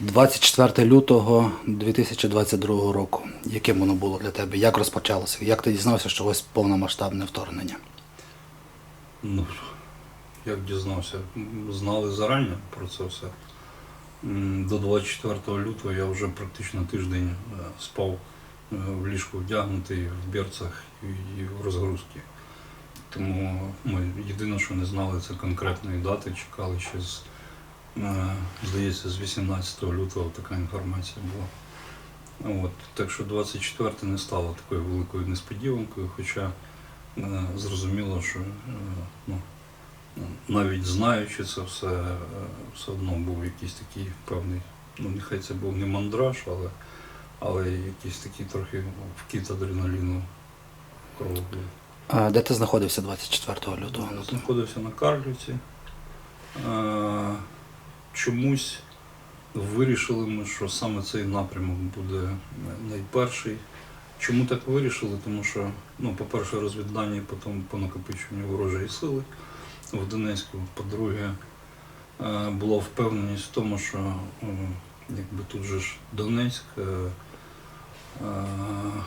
24 лютого 2022 року. Яким воно було для тебе? Як розпочалося? Як ти дізнався, що ось повномасштабне вторгнення? Ну, як дізнався, знали зарані про це все. До 24 лютого я вже практично тиждень е, спав е, в ліжку вдягнутий в берцах і в розгрузці. Тому ми єдине, що не знали, це конкретної дати, чекали ще з, здається, з 18 лютого така інформація була. От. Так що 24 не стало такою великою несподіванкою, хоча е, зрозуміло, що е, ну, навіть знаючи це все, е, все одно був якийсь такий певний, ну нехай це був не мандраж, але, але якийсь такий трохи вкид адреналіну кров був. А де ти знаходився 24 лютого? Я знаходився на Карлівці. Е, Чомусь вирішили ми, що саме цей напрямок буде найперший. Чому так вирішили? Тому що, ну, по-перше, розвіддання потім по накопиченню ворожої сили в Донецьку. По-друге, е, була впевненість в тому, що е, якби тут же ж Донецьк, е, е,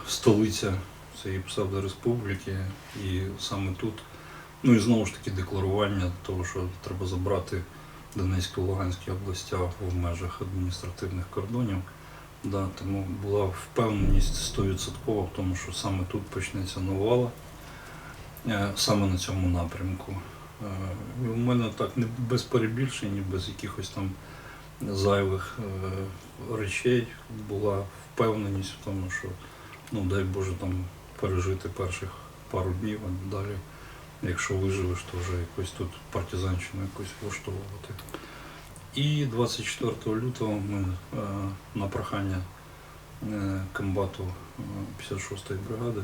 столиця цієї псевдореспубліки, і саме тут, ну і знову ж таки декларування того, що треба забрати Донецьку Луганські областя в межах адміністративних кордонів. Да, тому була впевненість 100% в тому, що саме тут почнеться навала, е, саме на цьому напрямку. Е, і У мене так не без перебільшень, без якихось там зайвих е, речей була впевненість в тому, що ну дай Боже там пережити перших пару днів, а далі, якщо виживеш, то вже якось тут партизанщину якусь влаштовувати. І 24 лютого ми е, на прохання е, комбату е, 56-ї бригади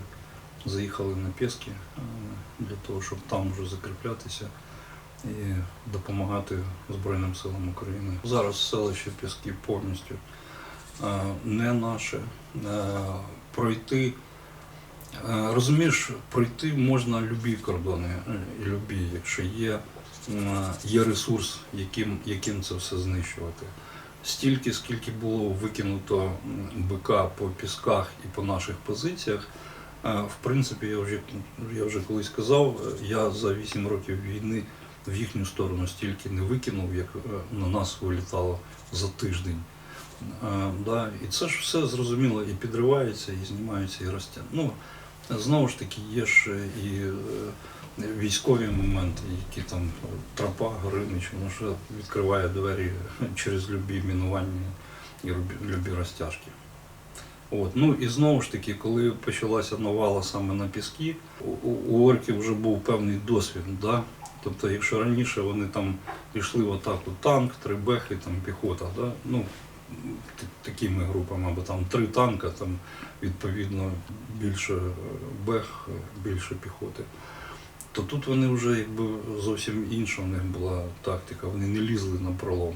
заїхали на Пєски е, для того, щоб там вже закріплятися і допомагати Збройним силам України. Зараз селище Піски повністю е, не наше. Е, Пройти, е, розумієш, пройти можна любі кордони, е, любі, якщо є, е, є ресурс, яким, яким це все знищувати. Стільки, скільки було викинуто БК по пісках і по наших позиціях, е, в принципі, я вже, я вже колись казав, е, я за 8 років війни в їхню сторону стільки не викинув, як е, на нас вилітало за тиждень. Е, да, і це ж все зрозуміло і підривається, і знімається, і росте. Ну, знову ж таки, є ж і е, військові моменти, які там е, тропа Гринич, воно ж відкриває двері через любі мінування і любі- розтяжки. От. Ну і знову ж таки, коли почалася навала саме на піски, у, орків вже був певний досвід. Да? Тобто, якщо раніше вони там йшли в атаку танк, три бехи, там піхота, да? ну, такими групами, або там три танка, там відповідно більше бех, більше піхоти. То тут вони вже якби зовсім інша в них була тактика, вони не лізли на пролом.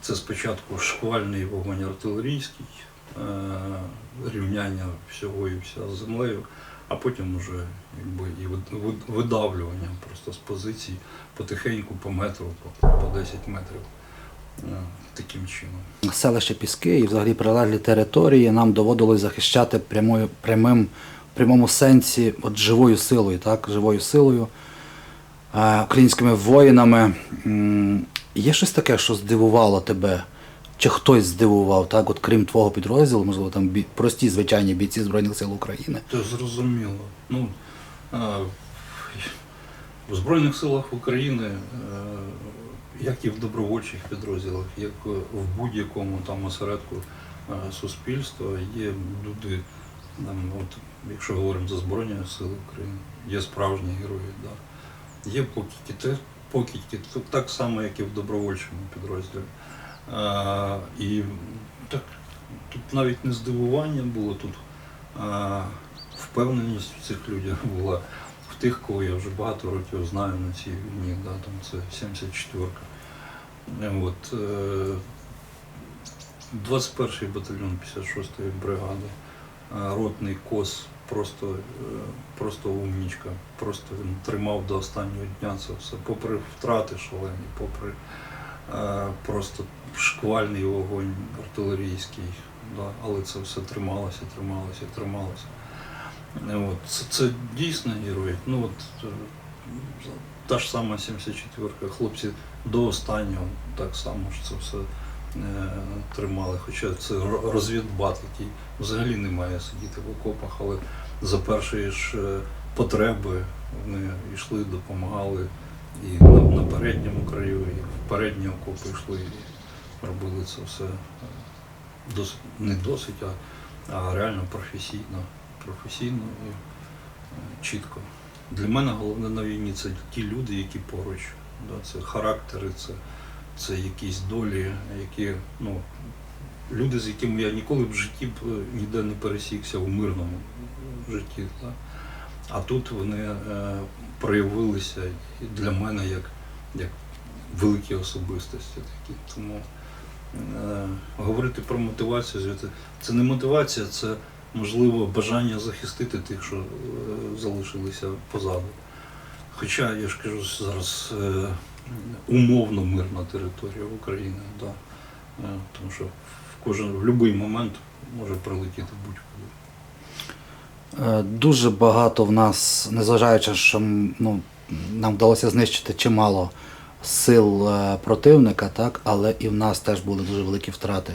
Це спочатку шквальний вогонь артилерійський, е, рівняння всього і вся з землею, а потім вже якби і вид- вид- видавлювання просто з позицій потихеньку по метру, по 10 метрів. Е, Таким чином. Селище Піски і взагалі прилеглі території нам доводилось захищати прямою, прямим, в прямому сенсі от живою силою, так? живою силою, е, українськими воїнами. Є щось таке, що здивувало тебе? Чи хтось здивував, так? От крім твого підрозділу, можливо, там бі- прості звичайні бійці Збройних сил України. Це зрозуміло. Ну, е, в Збройних силах України, е, як і в добровольчих підрозділах, як в будь-якому там осередку е, суспільства, є люди, там, от, якщо говоримо за Збройні Сили України, є справжні герої. Да. Є покидьки, покидьки, так само, як і в добровольчому підрозділі. Е, і так, тут навіть не здивування було, тут а, впевненість в цих людях була в тих, кого я вже багато років знаю на цій війні, да, там це 74-ка. Е, От, е, 21-й батальйон 56-ї бригади, е, ротний кос, просто, е, просто умнічка, просто він тримав до останнього дня це все, попри втрати шалені, попри е, просто шквальний вогонь артилерійський, да, але це все трималося, трималося, трималося. Е, От, це, це дійсно герой. Ну, от, е, та ж сама 74-ка, хлопці до останнього так само ж це все е, тримали. Хоча це розвідбат, який взагалі не має сидіти в окопах, але за першої ж е, потреби вони йшли, допомагали і на, передньому краю, і в передні окопи йшли і робили це все е, досить, не досить, а, а реально професійно, професійно і чітко. Для мене головне на війні це ті люди, які поруч. Да, це характери, це, це якісь долі, які, ну, люди, з якими я ніколи в житті б е, ніде не пересікся в мирному житті. Да. А тут вони е, проявилися для мене як, як великі особистості такі. Тому е, говорити про мотивацію, це не мотивація, це можливо бажання захистити тих, що е, залишилися позаду. Хоча я ж кажу зараз е, умовно мирна територія України, да. е, тому що в кожен в будь-який момент може прилетіти будь-куди. Е, Дуже багато в нас, незважаючи, що ну, нам вдалося знищити чимало сил противника, так, але і в нас теж були дуже великі втрати.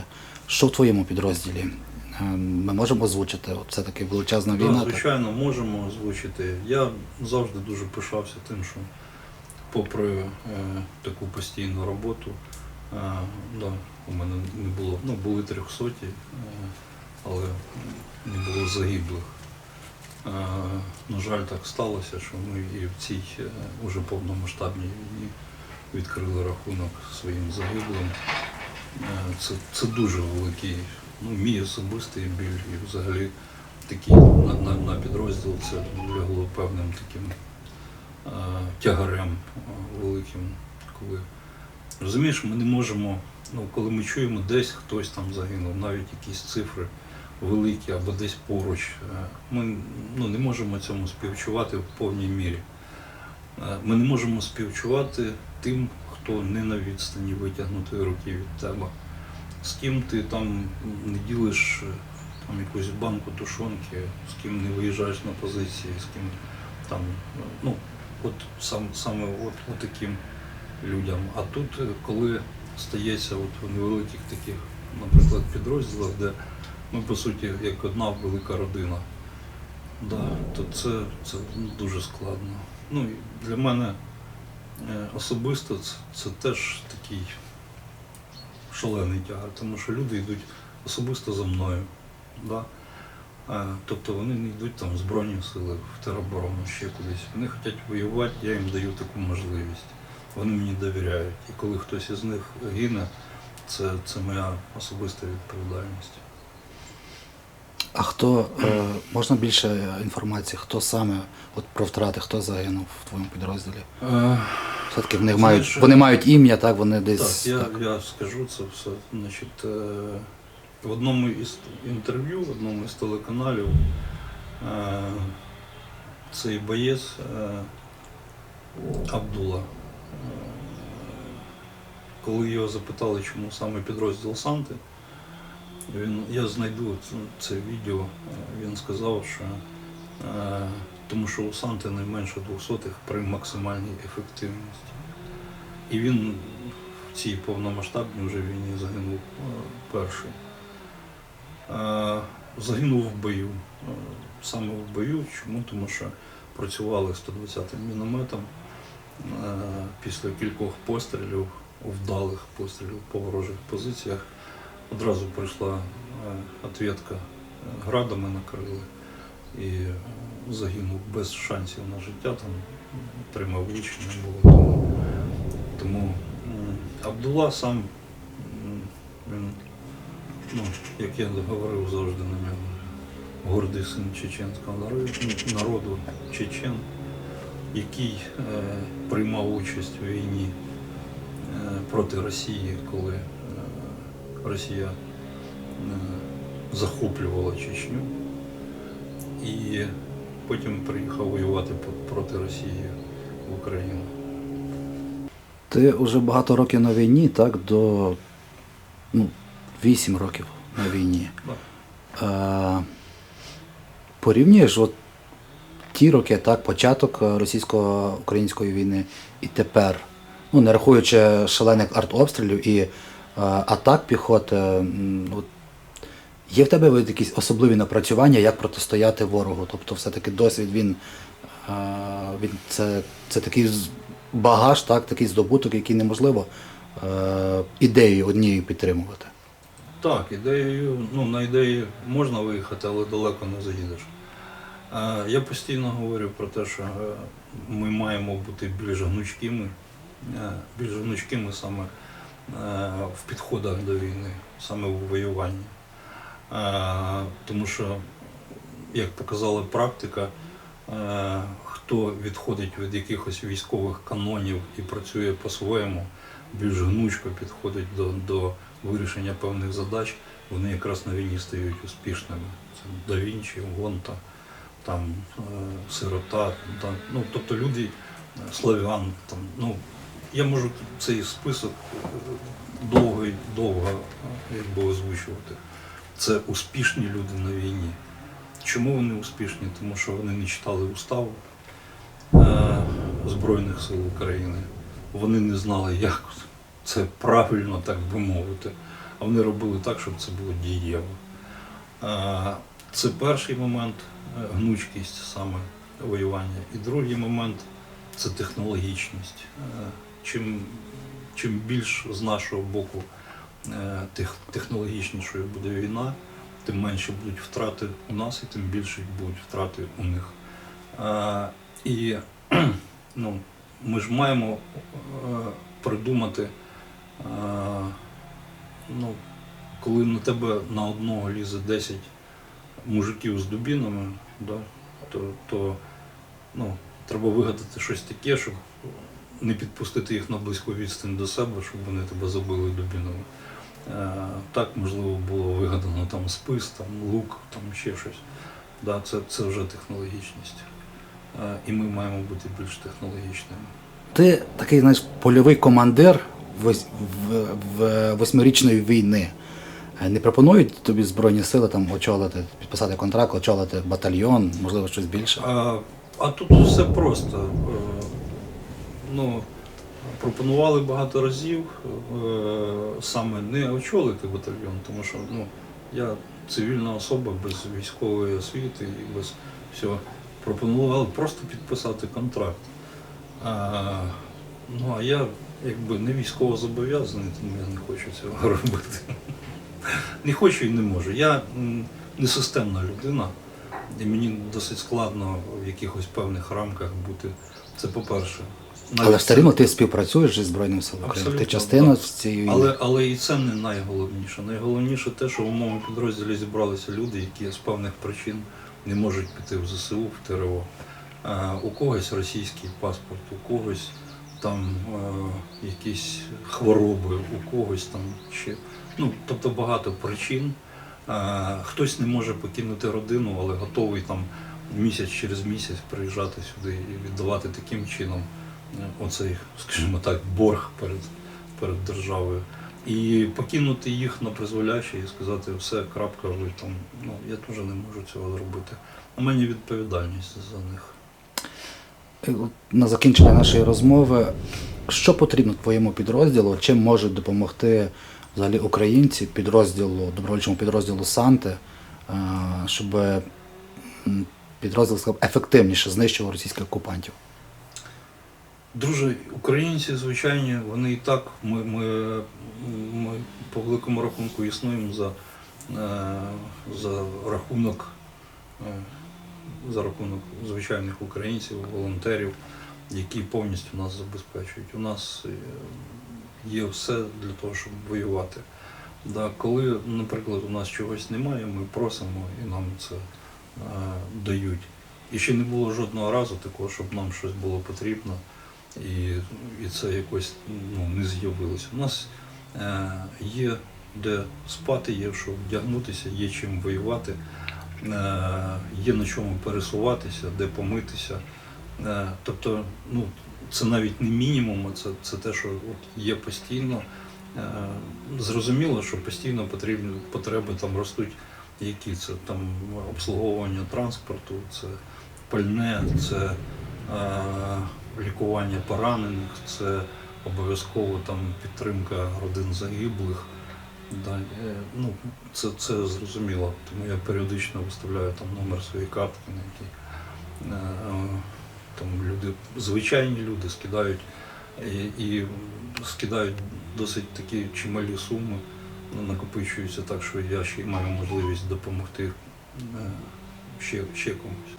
Що в твоєму підрозділі? Е, Ми можемо озвучити? От Це таки величезна війна. так? звичайно, можемо озвучити. Я завжди дуже пишався тим, що попри е, таку постійну роботу, е, да, у мене не було, ну, були трьохсоті, е, але не було загиблих. Е, на жаль, так сталося, що ми і в цій е, уже повномасштабній війні відкрили рахунок своїм загиблим. Е, Це, це дуже великий, ну, мій особистий біль і взагалі такий на, на, на підрозділ це лягло певним таким е, тягарем е, великим, коли розумієш, ми не можемо, ну коли ми чуємо, десь хтось там загинув, навіть якісь цифри великі або десь поруч, е, ми ну, не можемо цьому співчувати в повній мірі. Ми не можемо співчувати тим, хто не на відстані витягнутої руки від тебе. З ким ти там не ділиш е, там якусь банку тушонки, з ким не виїжджаєш на позиції, з ким там, ну, от сам, саме от, от таким людям. А тут, е, коли стається от в невеликих таких, наприклад, підрозділах, де ми по суті як одна велика родина, да, то це, це дуже складно. Ну, для мене е, особисто це, це теж такий шалений тягар, тому що люди йдуть особисто за мною. Да? Е, Тобто вони не йдуть там в Збройні сили, в тероборону, ще кудись. Вони хочуть воювати, я їм даю таку можливість. Вони мені довіряють. І коли хтось із них гине, це, це моя особиста відповідальність. А хто е, можна більше інформації, хто саме от про втрати, хто загинув в твоєму підрозділі? Е, Все-таки в них мають, вони мають ім'я, так, вони десь. Так, я, я скажу це все. Значить, е, в одному із інтерв'ю, в одному із телеканалів, е, цей боєць е, Абдула, коли його запитали, чому саме підрозділ Санти, він, я знайду це, це відео, він сказав, що тому що у Санти найменше 200 при максимальній ефективності. І він в цій повномасштабній вже війні загинув е, перший. Е, Загинув в бою. Е, Саме в бою. Чому? Тому що працювали 120-м мінометом. Після кількох пострілів, вдалих пострілів по ворожих позиціях, одразу прийшла відповідка градами накрили і загинув без шансів на життя, там отримав влучення було. Тому тому Абдулла сам, він, ну, як я говорив завжди на нього, гордий син чеченського народу, народу чечен, який е, приймав участь у війні е, проти Росії, коли е, Росія е, захоплювала Чечню. І потім приїхав воювати проти Росії в Україну. Ти вже багато років на війні, так, до ну, 8 років на війні. Да. Е, порівнюєш от ті роки, так, початок російсько-української війни і тепер, ну, не рахуючи шалених артобстрілів і е, атак піхоти, от, є в тебе якісь особливі напрацювання, як протистояти ворогу? Тобто, все-таки досвід він, він це, це такий багаж, так, такий здобуток, який неможливо ідеєю однією підтримувати. Так, ідеєю, ну, на ідеї можна виїхати, але далеко не заїдеш. Я постійно говорю про те, що е, ми маємо бути більш гнучкими, е, більш гнучкими саме е, в підходах до війни, саме у воюванні. Е, Тому що, як показала практика, е, хто відходить від якихось військових канонів і працює по-своєму, більш гнучко підходить до, до вирішення певних задач, вони якраз на війні стають успішними. Це Да Вінчі, Гонта, там е, сирота, там, ну, тобто люди, славян, там, ну, я можу цей список довго, і довго е, якби озвучувати. Це успішні люди на війні. Чому вони успішні? Тому що вони не читали уставу е, Збройних сил України. Вони не знали, як це правильно, так би мовити. А вони робили так, щоб це було дієво. Е, Це перший момент е, гнучкість саме воювання. І другий момент це технологічність. Чим, чим більш з нашого боку тех, технологічнішою буде війна, тим менше будуть втрати у нас і тим більше будуть втрати у них. Е, І ну, ми ж маємо е, придумати, е, ну, коли на тебе на одного лізе 10 мужиків з дубінами, да, то, то ну, треба вигадати щось таке, щоб не підпустити їх на близьку відстань до себе, щоб вони тебе забили дубінами. Е, Так, можливо, було вигадано там спис, там лук, там ще щось. Да, це, це вже технологічність. Е, І ми маємо бути більш технологічними. Ти такий, знаєш, польовий командир восьмирічної війни. Е, Не пропонують тобі Збройні сили там очолити, підписати контракт, очолити батальйон, можливо, щось більше. А, а тут все просто. Ну, пропонували багато разів е, саме не очолити батальйон, тому що ну, я цивільна особа без військової освіти і без всього. Пропонували просто підписати контракт. А, ну, а я якби не військово зобов'язаний, тому я не хочу цього робити. Не хочу і не можу. Я не системна людина. І мені досить складно в якихось певних рамках бути. Це по-перше. Але рівно ти співпрацюєш зі Збройними силами України. Ти частина так. цієї війни. Але, але і це не найголовніше. Найголовніше те, що в моєму підрозділі зібралися люди, які з певних причин не можуть піти в ЗСУ, в ТРО. Е, у когось російський паспорт, у когось там е, якісь хвороби, у когось там ще. Ну, тобто багато причин. Е, хтось не може покинути родину, але готовий там місяць через місяць приїжджати сюди і віддавати таким чином оцей, скажімо так, борг перед, перед державою. І покинути їх на призволяще і сказати все, крапка, ви там. Ну, я теж не можу цього зробити. У мене відповідальність за них. Е, На закінчення нашої розмови, що потрібно твоєму підрозділу, чим можуть допомогти взагалі українці підрозділу, добровольчому підрозділу Санти, е, щоб підрозділ сказав, ефективніше знищував російських окупантів? Друже, українці, звичайні, вони і так, ми, ми, ми по великому рахунку існуємо за, е, за рахунок е, за рахунок звичайних українців, волонтерів, які повністю нас забезпечують. У нас е, є все для того, щоб воювати. Да, коли, наприклад, у нас чогось немає, ми просимо і нам це дають. І ще не було жодного разу такого, щоб нам щось було потрібно, і, і це якось ну, не з'явилося. У нас е, є де спати, є що вдягнутися, є чим воювати, е, є на чому пересуватися, де помитися. Е, тобто, ну, це навіть не мінімум, це, це те, що от є постійно. Е, Зрозуміло, що постійно потрібні потреби там ростуть. Які це там обслуговування транспорту, це пальне, це е, лікування поранених, це обов'язково там підтримка родин загиблих. Да, е, ну, це, це зрозуміло, тому я періодично виставляю там номер своєї картки, на якій е, там люди, звичайні люди скидають і, і скидають досить такі чималі суми, ну, накопичуються так, що я ще маю можливість допомогти е, ще, ще комусь.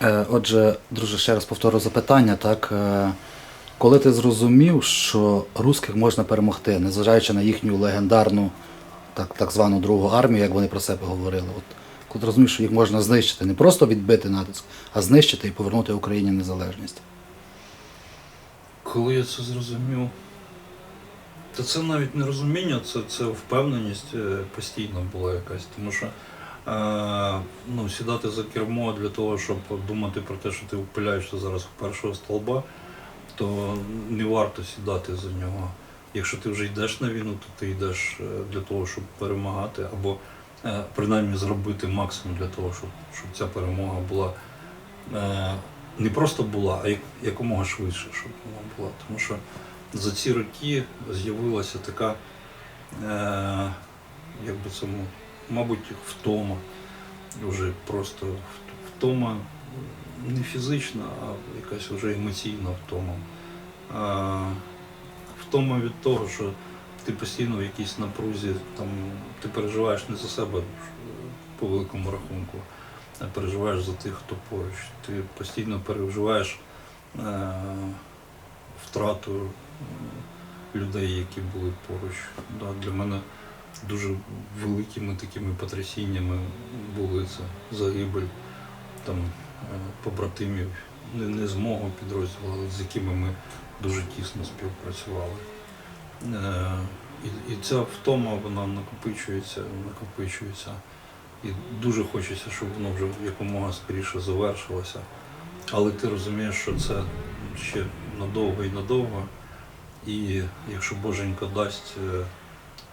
Отже, друже, ще раз повторю запитання. Так, е, коли ти зрозумів, що русських можна перемогти, незважаючи на їхню легендарну так, так звану другу армію, як вони про себе говорили, от, коли ти зрозумів, що їх можна знищити, не просто відбити натиск, а знищити і повернути Україні незалежність. Коли я це зрозумів, то це навіть не розуміння, це, це впевненість е, постійно була якась. Тому що е, ну, сідати за кермо для того, щоб думати про те, що ти впиляєшся зараз в першого столба, то не варто сідати за нього. Якщо ти вже йдеш на війну, то ти йдеш е, для того, щоб перемагати, або е, принаймні зробити максимум для того, щоб, щоб ця перемога була е, не просто була, а як, якомога швидше, щоб вона була. Тому що за ці роки з'явилася така, е, як би це, м- мабуть, втома. Вже просто втома не фізична, а якась вже емоційна втома. Е, втома від того, що ти постійно в якійсь напрузі, там, ти переживаєш не за себе е, по великому рахунку, а переживаєш за тих, хто поруч. Ти постійно переживаєш е, втрату людей, які були поруч. Да, для мене дуже великими такими потрясіннями були це загибель там, е, побратимів, не, не з мого підрозділу, але з якими ми дуже тісно співпрацювали. Е, І, і ця втома вона накопичується, накопичується. І дуже хочеться, щоб воно вже якомога скоріше завершилося. Але ти розумієш, що це ще надовго і надовго. І якщо Боженька дасть, е,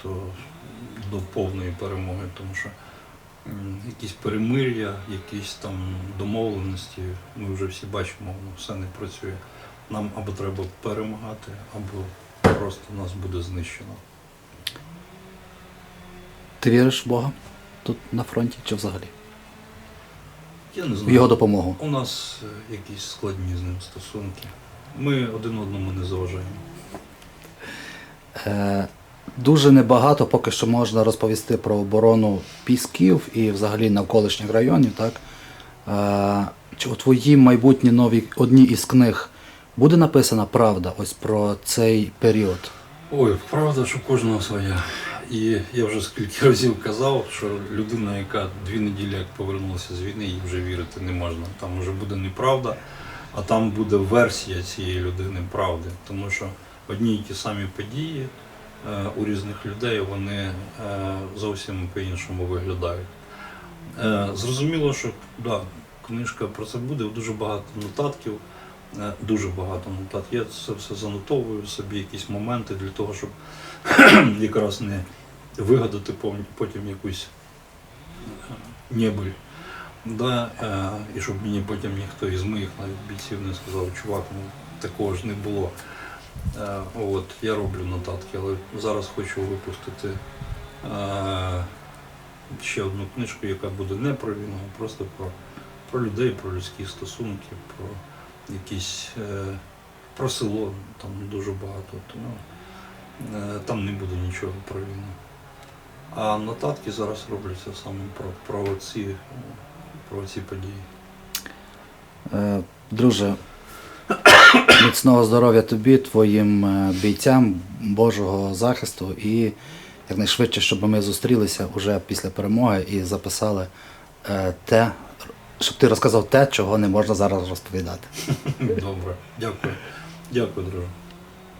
то до повної перемоги, тому що якісь перемир'я, якісь там домовленості, ми вже всі бачимо, воно все не працює. Нам або треба перемагати, або просто нас буде знищено. Ти віриш в Бога тут на фронті чи взагалі? Я не В знаю. його допомогу. У нас е, якісь складні з ним стосунки. Ми один одному не заважаємо. Е, Дуже небагато поки що можна розповісти про оборону Пісків і взагалі навколишніх районів. Так? Е, Чи у твоїй майбутній новій одній із книг буде написана правда ось про цей період? Ой, правда, що кожного своя. І я вже скільки разів казав, що людина, яка дві неділі як повернулася з війни, їй вже вірити не можна. Там вже буде неправда, а там буде версія цієї людини правди. Тому що одні й ті самі події у різних людей вони е, зовсім по-іншому виглядають. Е, зрозуміло, що да, книжка про це буде, дуже багато нотатків. Е, Дуже багато нотатків. Я це все занотовую собі якісь моменти для того, щоб якраз не вигадати потім якусь е, небель. Да, е, і щоб мені потім ніхто із моїх навіть бійців не сказав, чувак, ну такого ж не було. Е, От, я роблю нотатки, але зараз хочу випустити е, ще одну книжку, яка буде не про війну, а просто про, про людей, про людські стосунки, про якісь е, про село, там дуже багато. Тому там не буде нічого про війну. А нотатки зараз робляться саме про, про, ці, про ці події. Друже, міцного здоров'я тобі, твоїм е, бійцям, Божого захисту і якнайшвидше, щоб ми зустрілися уже після перемоги і записали е, те, щоб ти розказав те, чого не можна зараз розповідати. Добре, дякую. Дякую, друже.